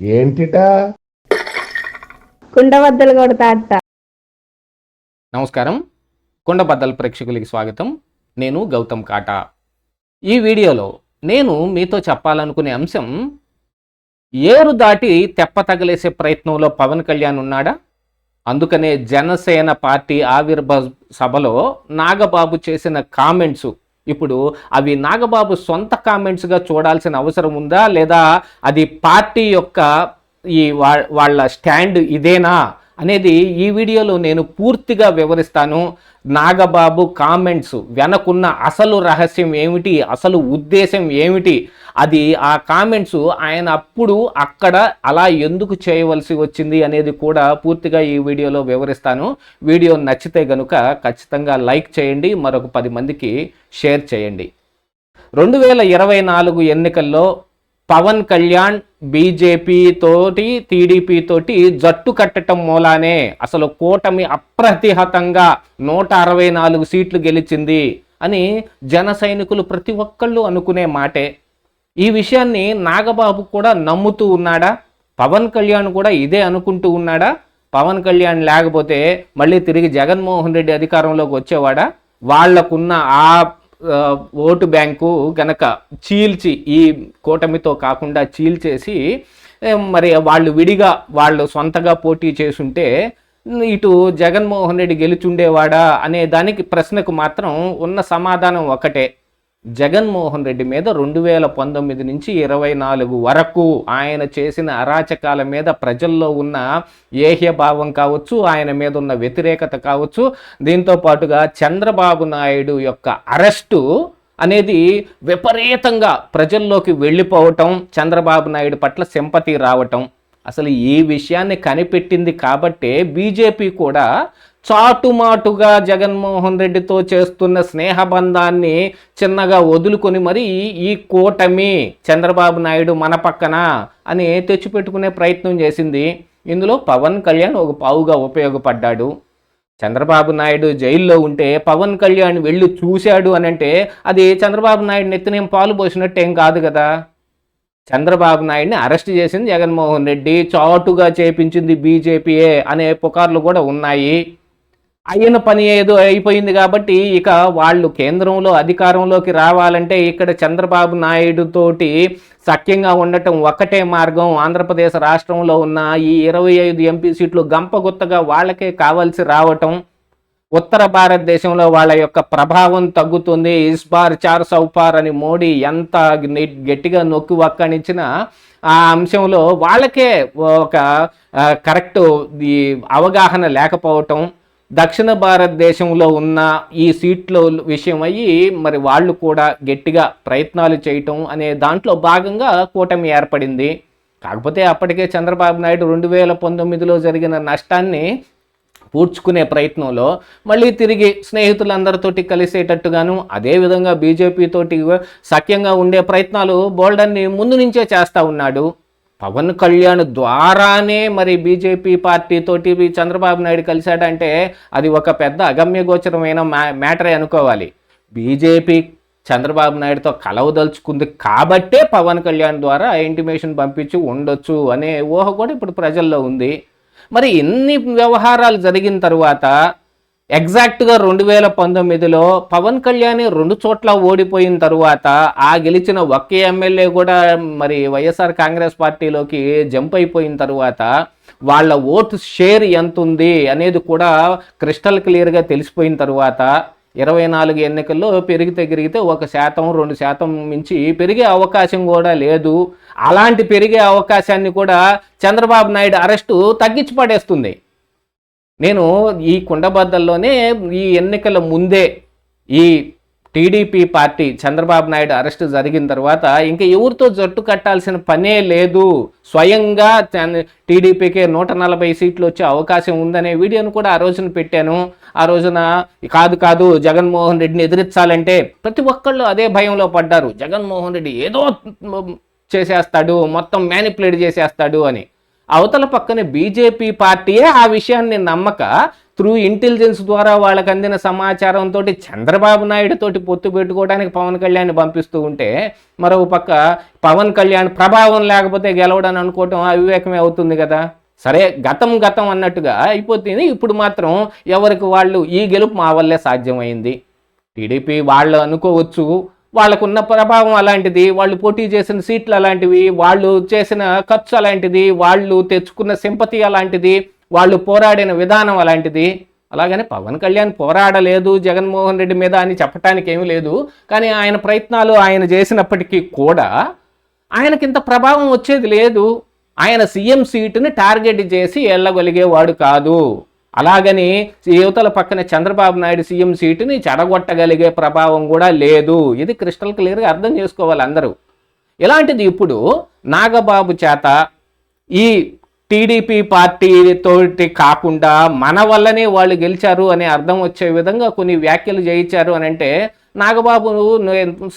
ఏంటిటా? కుండబద్దలు కొడతా నమస్కారం. కొండబద్దల ప్రేక్షకులకి స్వాగతం. నేను గౌతమ్ కాటా. ఈ వీడియోలో నేను మీతో చెప్పాలనుకునే అంశం ఏరు దాటి తెప్ప తగలేసే ప్రయత్నంలో పవన్ కళ్యాణ్ ఉన్నాడా? అందుకనే జనసేన పార్టీ ఆవిర్భావ సభలో నాగబాబు చేసిన కామెంట్స్ ఇప్పుడు అవి నాగబాబు సొంత కామెంట్స్గా చూడాల్సిన అవసరం ఉందా? లేదా అది పార్టీ యొక్క ఈ వా- వాళ్ళ స్టాండ్ ఇదేనా? అనేది ఈ వీడియోలో నేను పూర్తిగా వివరిస్తాను. నాగబాబు కామెంట్స్ వెనకున్న అసలు రహస్యం ఏమిటి? అసలు ఉద్దేశం ఏమిటి? అది ఆ కామెంట్స్ ఆయన అప్పుడు అక్కడ అలా ఎందుకు చేయవలసి వచ్చింది అనేది కూడా పూర్తిగా ఈ వీడియోలో వివరిస్తాను. వీడియో నచ్చితే గనుక ఖచ్చితంగా లైక్ చేయండి మరొక పది మందికి షేర్ చేయండి. రెండు వేల ఇరవై నాలుగు ఎన్నికల్లో పవన్ కళ్యాణ్ బీజేపీ తోటి టీడీపీ తోటి జట్టు కట్టడం మూలానే. అసలు కూటమి అప్రతిహతంగా నూట అరవై నాలుగు సీట్లు గెలిచింది అని జన సైనికులు ప్రతి ఒక్కళ్ళు అనుకునే మాటే. ఈ విషయాన్ని నాగబాబు కూడా నమ్ముతూ ఉన్నాడా? పవన్ కళ్యాణ్ కూడా ఇదే అనుకుంటూ ఉన్నాడా? పవన్ కళ్యాణ్ లేకపోతే మళ్ళీ తిరిగి జగన్మోహన్ రెడ్డి అధికారంలోకి వచ్చేవాడా? వాళ్ళకున్న ఆ ఆ, ఓటు బ్యాంకు గనక చీల్చి ఈ కూటమితో కాకుండా చీల్చేసి మరి వాళ్ళు విడిగా వాళ్ళు సొంతగా పోటీ చేసుంటే ఇటు జగన్మోహన్ రెడ్డి గెలుచుండేవాడా అనే దానికి ప్రశ్నకు మాత్రం ఉన్న సమాధానం ఒకటే. జగన్మోహన్ రెడ్డి మీద రెండు వేల పంతొమ్మిది నుంచి ఇరవై నాలుగు వరకు ఆయన చేసిన అరాచకాల మీద ప్రజల్లో ఉన్న ఏహ్య భావం కావచ్చు ఆయన మీద ఉన్న వ్యతిరేకత కావచ్చు దీంతో పాటుగా చంద్రబాబు నాయుడు యొక్క అరెస్టు అనేది విపరీతంగా ప్రజల్లోకి వెళ్ళిపోవటం చంద్రబాబు నాయుడు పట్ల సింపతి రావటం. అసలు ఈ విషయాన్ని కనిపెట్టింది కాబట్టే బీజేపీ కూడా చాటుమాటుగా జగన్మోహన్ రెడ్డితో చేస్తున్న స్నేహబంధాన్ని చిన్నగా వదులుకొని మరి ఈ కూటమి చంద్రబాబు నాయుడు మన పక్కన అని తెచ్చిపెట్టుకునే ప్రయత్నం చేసింది. ఇందులో పవన్ కళ్యాణ్ ఒక పావుగా ఉపయోగపడ్డాడు. చంద్రబాబు నాయుడు జైల్లో ఉంటే పవన్ కళ్యాణ్ వెళ్ళి చూశాడు అని అంటే అది చంద్రబాబు నాయుడు నెత్తినేం పాలు పోసినట్టు ఏం కాదు కదా. చంద్రబాబు నాయుడిని అరెస్ట్ చేసింది జగన్మోహన్ రెడ్డి చాటుగా చేపించింది బీజేపీయే అనే పుకార్లు కూడా ఉన్నాయి. అయిన పని ఏదో అయిపోయింది కాబట్టి ఇక వాళ్ళు కేంద్రంలో అధికారంలోకి రావాలంటే ఇక్కడ చంద్రబాబు నాయుడు తోటి సఖ్యంగా ఉండటం ఒక్కటే మార్గం. ఆంధ్రప్రదేశ్ రాష్ట్రంలో ఉన్న ఈ ఇరవై ఐదు ఎంపీ సీట్లు గంపగుత్తగా వాళ్ళకే కావాల్సి రావటం ఉత్తర భారతదేశంలో వాళ్ళ యొక్క ప్రభావం తగ్గుతుంది. ఇస్బార్ చార్ సౌపార్ అని మోడీ ఎంత గట్టిగా నొక్కి వక్కనిచ్చిన ఆ అంశంలో వాళ్ళకే ఒక కరెక్ట్ అవగాహన లేకపోవటం దక్షిణ భారతదేశంలో ఉన్న ఈ సీట్ల విషయం అయ్యి మరి వాళ్ళు కూడా గట్టిగా ప్రయత్నాలు చేయటం అనే దాంట్లో భాగంగా కూటమి ఏర్పడింది. కాకపోతే అప్పటికే చంద్రబాబు నాయుడు రెండు వేల పంతొమ్మిదిలో జరిగిన నష్టాన్ని పూడ్చుకునే ప్రయత్నంలో మళ్ళీ తిరిగి స్నేహితులందరితోటి కలిసేటట్టుగాను అదేవిధంగా బీజేపీతోటి సఖ్యంగా ఉండే ప్రయత్నాలు బోల్డన్ని ముందు నుంచే చేస్తూ ఉన్నాడు. పవన్ కళ్యాణ్ ద్వారానే మరి బీజేపీ పార్టీతోటి చంద్రబాబు నాయుడు కలిశాడంటే అది ఒక పెద్ద అగమ్యగోచరమైన మ్యా మ్యాటరే అనుకోవాలి. బీజేపీ చంద్రబాబు నాయుడుతో కలవదలుచుకుంది కాబట్టే పవన్ కళ్యాణ్ ద్వారా ఇంటిమేషన్ పంపించి ఉండొచ్చు అనే ఊహ కూడా ఇప్పుడు ప్రజల్లో ఉంది. మరి ఎన్ని వ్యవహారాలు జరిగిన తర్వాత ఎగ్జాక్ట్గా రెండు వేల పంతొమ్మిదిలో పవన్ కళ్యాణ్ రెండు చోట్ల ఓడిపోయిన తరువాత ఆ గెలిచిన ఒకే ఎమ్మెల్యే కూడా మరి వైఎస్ఆర్ కాంగ్రెస్ పార్టీలోకి జంప్ అయిపోయిన తరువాత వాళ్ళ ఓటు షేర్ ఎంత ఉంది అనేది కూడా క్రిస్టల్ క్లియర్గా తెలిసిపోయిన తరువాత ఇరవై నాలుగు ఎన్నికల్లో పెరిగితే పెరిగితే ఒక శాతం రెండు శాతం మించి పెరిగే అవకాశం కూడా లేదు. అలాంటి పెరిగే అవకాశాన్ని కూడా చంద్రబాబు నాయుడు అరెస్టు తగ్గించి పడేస్తుంది. నేను ఈ కుండబద్దల్లోనే ఈ ఎన్నికల ముందే ఈ TDP party Chandrababu Naidu arrest జరిగిన తర్వాత ఇంకా ఎవరితో జట్టు కట్టాల్సిన పనే లేదు. స్వయంగా టీడీపీకి టీడీపీకే నూట నలభై సీట్లు వచ్చే అవకాశం ఉందనే వీడియోను కూడా ఆ రోజున పెట్టాను. ఆ రోజున కాదు కాదు జగన్మోహన్ రెడ్డిని ఎదిరించాలంటే ప్రతి ఒక్కళ్ళు అదే భయంలో పడ్డారు. జగన్మోహన్ రెడ్డి ఏదో చేసేస్తాడు మొత్తం మ్యానిపులేట్ చేసేస్తాడు అని. అవతల పక్కన బీజేపీ పార్టీయే ఆ విషయాన్ని నమ్మక త్రూ ఇంటెలిజెన్స్ ద్వారా వాళ్ళకి అందిన సమాచారంతో చంద్రబాబు నాయుడు తోటి పొత్తు పెట్టుకోవడానికి పవన్ కళ్యాణ్ పంపిస్తూ ఉంటే మరో పక్క పవన్ కళ్యాణ్ ప్రభావం లేకపోతే గెలవడని అనుకోవటం అవివేకమే అవుతుంది కదా. సరే గతం గతం అన్నట్టుగా అయిపోతుంది ఇప్పుడు మాత్రం ఎవరికి వాళ్ళు ఈ గెలుపు మా వల్లే సాధ్యమైంది. టీడీపీ వాళ్ళు అనుకోవచ్చు వాళ్ళకున్న ప్రభావం అలాంటిది వాళ్ళు పోటీ చేసిన సీట్లు అలాంటివి వాళ్ళు చేసిన ఖర్చు అలాంటిది వాళ్ళు తెచ్చుకున్న సింపతి అలాంటిది వాళ్ళు పోరాడిన విధానం అలాంటిది. అలాగని పవన్ కళ్యాణ్ పోరాడలేదు జగన్మోహన్ రెడ్డి మీద అని చెప్పడానికి ఏమీ లేదు. కానీ ఆయన ప్రయత్నాలు ఆయన చేసినప్పటికీ కూడా ఆయనకి ఇంత ప్రభావం వచ్చేది లేదు. ఆయన సీఎం సీటుని టార్గెట్ చేసి వెళ్ళగలిగేవాడు కాదు. అలాగని యువతల పక్కన చంద్రబాబు నాయుడు సీఎం సీటుని చెడగొట్టగలిగే ప్రభావం కూడా లేదు. ఇది క్రిస్టల్ క్లియర్గా అర్థం చేసుకోవాలి అందరూ. ఇలాంటిది ఇప్పుడు నాగబాబు చేత ఈ టీడీపీ పార్టీ తోటి కాకుండా మన వల్లనే వాళ్ళు గెలిచారు అనే అర్థం వచ్చే విధంగా కొన్ని వ్యాఖ్యలు చేయించారు అని అంటే నాగబాబు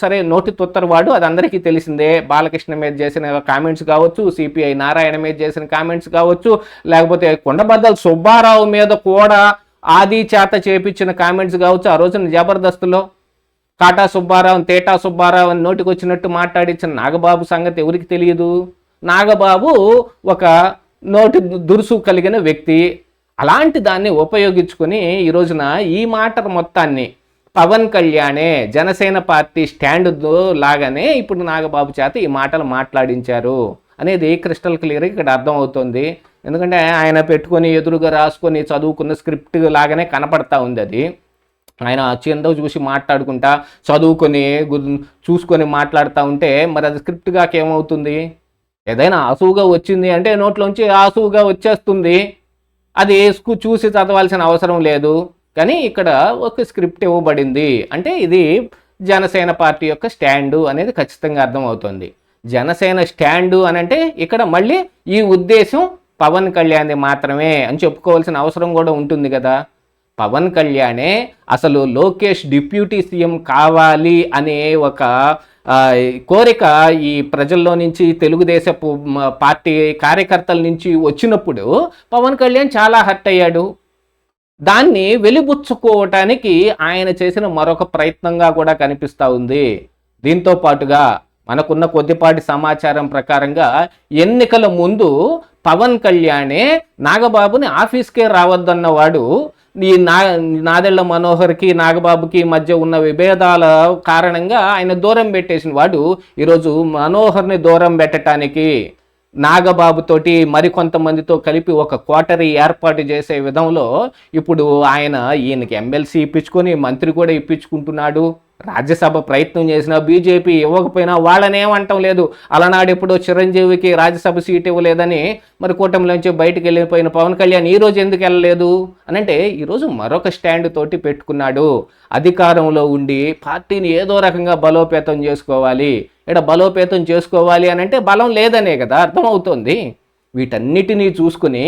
సరే నోటి తొత్తరవాడు అది అందరికీ తెలిసిందే. బాలకృష్ణ మీద చేసిన కామెంట్స్ కావచ్చు సిపిఐ నారాయణ మీద చేసిన కామెంట్స్ కావచ్చు లేకపోతే కొండబద్దల సుబ్బారావు మీద కూడా ఆది చేత చేపించిన కామెంట్స్ కావచ్చు. ఆ రోజున జబర్దస్త్లో కాటా సుబ్బారావు తేటా సుబ్బారావు అని నోటికి వచ్చినట్టు మాట్లాడించిన నాగబాబు సంగతి ఎవరికి తెలియదు? నాగబాబు ఒక నోటి దురుసు కలిగిన వ్యక్తి. అలాంటి దాన్ని ఉపయోగించుకొని ఈ రోజున ఈ మాట మొత్తాన్ని పవన్ కళ్యాణే జనసేన పార్టీ స్టాండ్ లాగానే ఇప్పుడు నాగబాబు చేత ఈ మాటలు మాట్లాడించారు అనేది క్రిస్టల్ క్లియర్ ఇక్కడ అర్థమవుతుంది. ఎందుకంటే ఆయన పెట్టుకొని ఎదురుగా రాసుకొని చదువుకున్న స్క్రిప్ట్ లాగానే కనపడతా ఉంది అది. ఆయన చిందో చూసి మాట్లాడుకుంటా చదువుకొని చూసుకొని మాట్లాడుతూ ఉంటే మరి అది స్క్రిప్ట్గా ఏమవుతుంది? ఏదైనా ఆసువుగా వచ్చింది అంటే నోట్లోంచి ఆసువుగా వచ్చేస్తుంది. అది వేసుకు చూసి చదవాల్సిన అవసరం లేదు. కానీ ఇక్కడ ఒక స్క్రిప్ట్ ఇవ్వబడింది. అంటే ఇది జనసేన పార్టీ యొక్క స్టాండు అనేది ఖచ్చితంగా అర్థమవుతుంది. జనసేన స్టాండు అని అంటే ఇక్కడ మళ్ళీ ఈ ఉద్దేశం పవన్ కళ్యాణ్ది మాత్రమే అని చెప్పుకోవాల్సిన అవసరం కూడా ఉంటుంది కదా. పవన్ కళ్యాణే అసలు లోకేష్ డిప్యూటీ సీఎం కావాలి అనే ఒక కోరిక ఈ ప్రజల్లో నుంచి తెలుగుదేశపు పార్టీ కార్యకర్తల నుంచి వచ్చినప్పుడు పవన్ కళ్యాణ్ చాలా హర్ట్ అయ్యాడు. దాన్ని వెలిబుచ్చుకోవటానికి ఆయన చేసిన మరొక ప్రయత్నంగా కూడా కనిపిస్తూ ఉంది. దీంతో పాటుగా మనకున్న కొద్దిపాటి సమాచారం ప్రకారంగా ఎన్నికల ముందు పవన్ కళ్యాణే నాగబాబుని ఆఫీస్కే రావద్దన్నవాడు ఈ నా నాదెళ్ళ మనోహర్కి నాగబాబుకి మధ్య ఉన్న విభేదాల కారణంగా ఆయన దూరం పెట్టేసిన వాడు ఈరోజు మనోహర్ని దూరం పెట్టడానికి నాగబాబుతోటి మరికొంతమందితో కలిపి ఒక క్వార్టరీ ఏర్పాటు చేసే విధంలో ఇప్పుడు ఆయన ఈయనకి ఎమ్మెల్సీ ఇప్పించుకొని మంత్రి కూడా ఇప్పించుకుంటున్నాడు. రాజ్యసభ ప్రయత్నం చేసిన బీజేపీ ఇవ్వకపోయినా వాళ్ళని ఏమంటం లేదు. అలనాడు ఎప్పుడో చిరంజీవికి రాజ్యసభ సీట్ ఇవ్వలేదని మరి కూటమిలోంచి బయటకు వెళ్ళిపోయిన పవన్ కళ్యాణ్ ఈ రోజు ఎందుకు వెళ్ళలేదు? అని అంటే ఈరోజు మరొక స్టాండ్ తోటి పెట్టుకున్నాడు. అధికారంలో ఉండి పార్టీని ఏదో రకంగా బలోపేతం చేసుకోవాలి. ఇక్కడ బలోపేతం చేసుకోవాలి అని అంటే బలం లేదనే కదా అర్థమవుతోంది. వీటన్నిటినీ చూసుకుని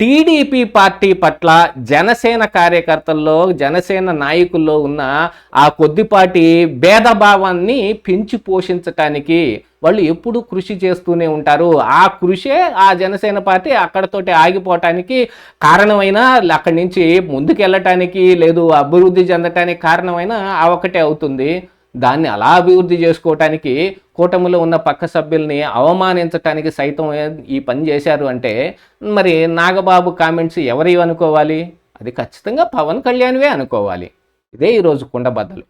టీడీపీ పార్టీ పట్ల జనసేన కార్యకర్తల్లో జనసేన నాయకుల్లో ఉన్న ఆ కొద్దిపాటి భేదభావాన్ని పెంచి పోషించటానికి వాళ్ళు ఎప్పుడూ కృషి చేస్తూనే ఉంటారు. ఆ కృషే ఆ జనసేన పార్టీ అక్కడతోటి ఆగిపోవటానికి కారణమైన అక్కడి నుంచి ముందుకు వెళ్ళటానికి లేదు అభివృద్ధి చెందటానికి కారణమైన ఆ ఒకటే అవుతుంది. దాన్ని అలా అభివృద్ధి చేసుకోవటానికి కూటమిలో ఉన్న పక్క సభ్యుల్ని అవమానించటానికి సైతం ఈ పని చేశారు అంటే మరి నాగబాబు కామెంట్స్ ఎవరి అనుకోవాలి? అది ఖచ్చితంగా పవన్ కళ్యాణ్వే అనుకోవాలి. ఇదే ఈరోజు కుండబద్దలు